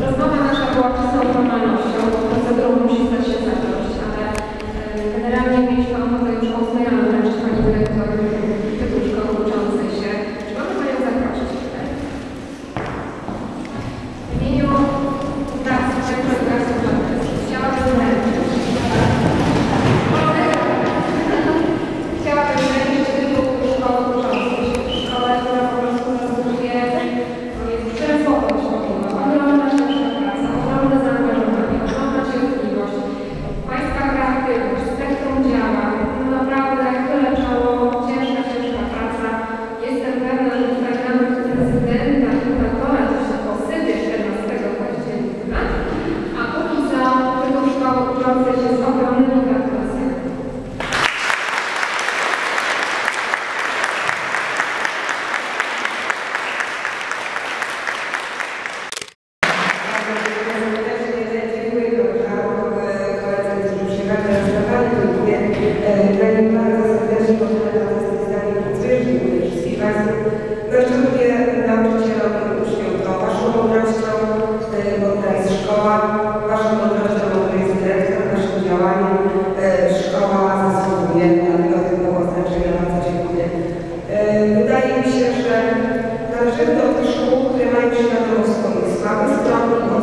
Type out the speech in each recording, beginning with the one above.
Rozmowa nasza była przesortowana nome seja. Należymy do tych szkół, które mają świadomość swojej słaby strony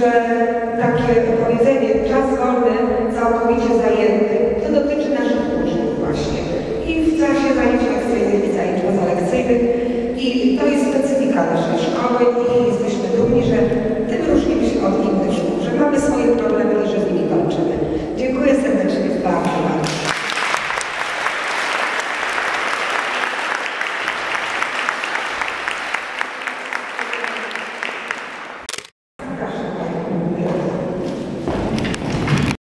że takie powiedzenie czas wolny całkowicie zajęty, to dotyczy naszych uczniów właśnie. I w czasie zajęć lekcyjnych i zajęć pozalekcyjnych. I to jest specyfika naszej szkoły i